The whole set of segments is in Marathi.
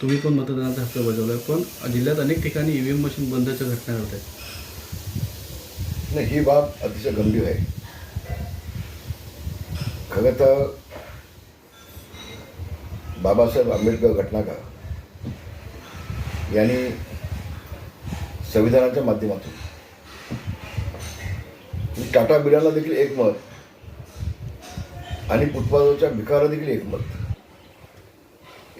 तुम्ही पण मतदानाचा हक्क बजावला पण जिल्ह्यात अनेक ठिकाणी ईव्हीएम मशीन बंदच्या घटना होत आहेत. नाही ही बाब अतिशय गंभीर आहे. खरं तर बाबासाहेब आंबेडकर घटनाकार यांनी संविधानाच्या माध्यमातून टाटा बिर्याला देखील एक मत आणि फुटपाथवरच्या भिकारा देखील एक मत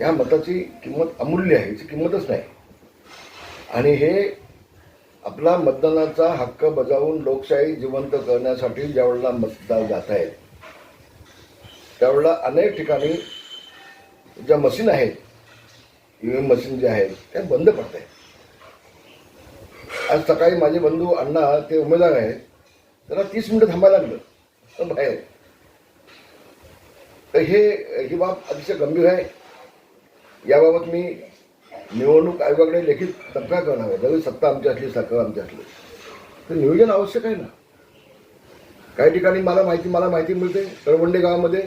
या मताची किंमत अमूल्य आहे याची किंमतच नाही. आणि हे आपला मतदानाचा हक्क बजावून लोकशाही जिवंत करण्यासाठी ज्यावेळेला मतदार जात आहेत त्यावेळेला अनेक ठिकाणी ज्या मशीन आहेत ईव्हीएम मशीन ज्या आहेत त्या बंद पडत आहेत. आज सकाळी माझे बंधू अण्णा ते उमेदवार आहेत त्याला तीस मिनिटं थांबायला लागलं बाहेर. तर हे ही बाब अतिशय गंभीर आहे. याबाबत मी निवडणूक आयोगाकडे लेखित तक्रार करणार आहे. जरी सत्ता आमची असली सरकार आमची असली तर नियोजन आवश्यक आहे ना? काही ठिकाणी मला माहिती मला माहिती मिळते. कळवंडे गावामध्ये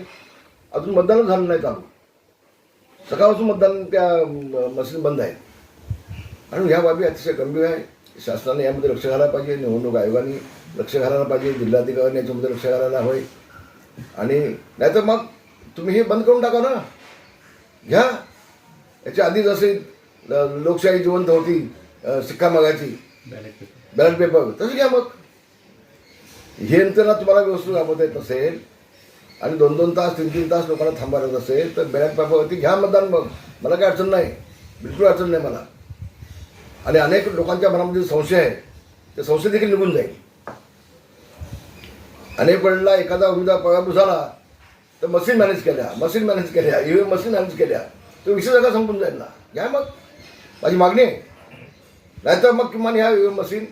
अजून मतदानच झालं नाही चालू. सकाळपासून मतदान त्या मशीन बंद आहे. आणि ह्या बाबी अतिशय गंभीर आहे. शासनाने यामध्ये लक्ष घालायला पाहिजे. निवडणूक आयोगाने लक्ष घालायला पाहिजे. जिल्हाधिकाऱ्यांनी याच्यामध्ये लक्ष घालायला हवं आणि नाहीतर मग तुम्ही हे बंद करून टाका ना. घ्या. याच्या आधी जसे लोकशाही जिवंत होती अ, शिक्का मागायची. बॅलेट पेपर तसं घ्या मग. हे यंत्रणा तुम्हाला व्यवस्थित राबवता येत असेल आणि दोन दोन तास तीन तीन तास लोकांना थांबायला येत असेल तर बॅलेट पेपरवरती घ्या मतदान मग. मला काही अडचण नाही. बिलकुल अडचण नाही मला. आणि अनेक लोकांच्या मनामध्ये संशय आहे ते संशय देखील निघून जाईल. अनेक वेळेला एखादा उमेदवार पगार झाला तर मशीन मॅनेज केल्या मशीन मॅनेज केल्या ईव्हीएम मशीन मॅनेज केल्या. तो विषय सगळा संपून जाईल ना घ्या मग. माझी मागणी आहे. नाहीतर मग किमान ह्या मशीन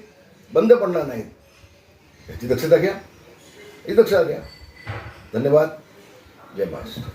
बंद पडणार नाहीत. याची दक्षता घ्या. ही दक्षता घ्या. धन्यवाद. जय महाराष्ट्र.